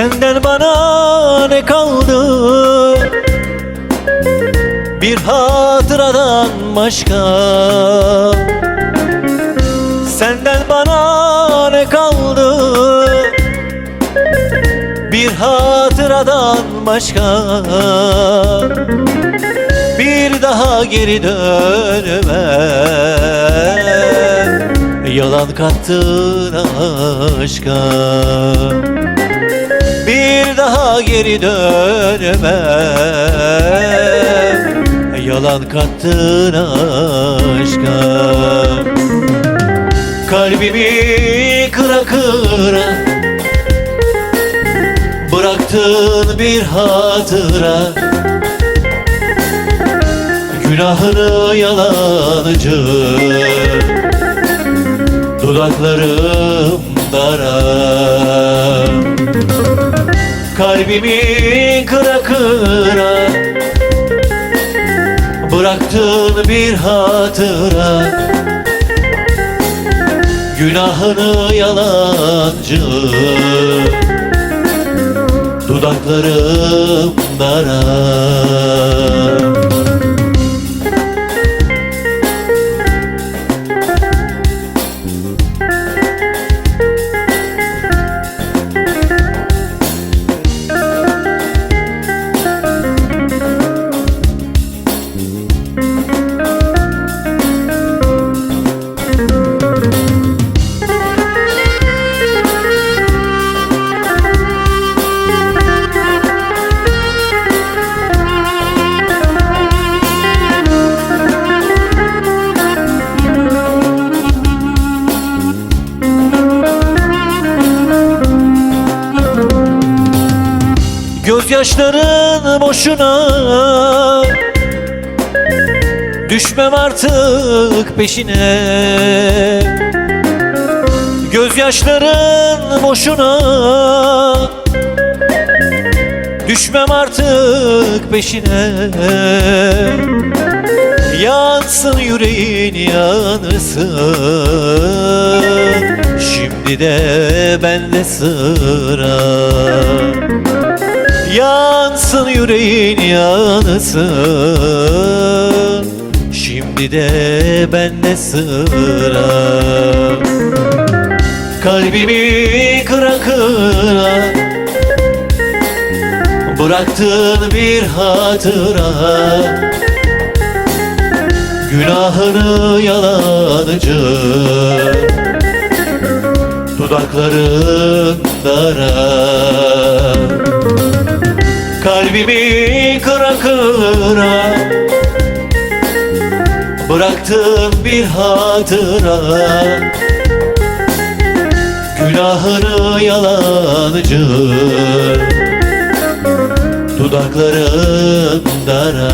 Senden bana ne kaldı? Bir hatıradan başka. Senden bana ne kaldı? Bir hatıradan başka. Bir daha geri dönme. Yalan kattın aşka Bir daha geri dönme. Yalan kattın aşka. Kalbimi kıra kıra Bıraktın bir hatıra. Günahını yalancı. Dudaklarım dara Kalbimi kıra kıra Bıraktın bir hatıra. Günahını yalancı. Dudaklarım dara Gözyaşların boşuna. Düşmem artık peşine. Gözyaşların boşuna. Düşmem artık peşine. Yansın yüreğin yanısın Şimdi de bende sıra Yansın yüreğin yanısın Şimdi de bende sıra. Kalbimi kıra kıra Bıraktın bir hatıra. Günahını yalancı Dudakların dara Kalbimi kıra kıra Bıraktım bir hatıra. Günahını yalancı Dudaklarım dara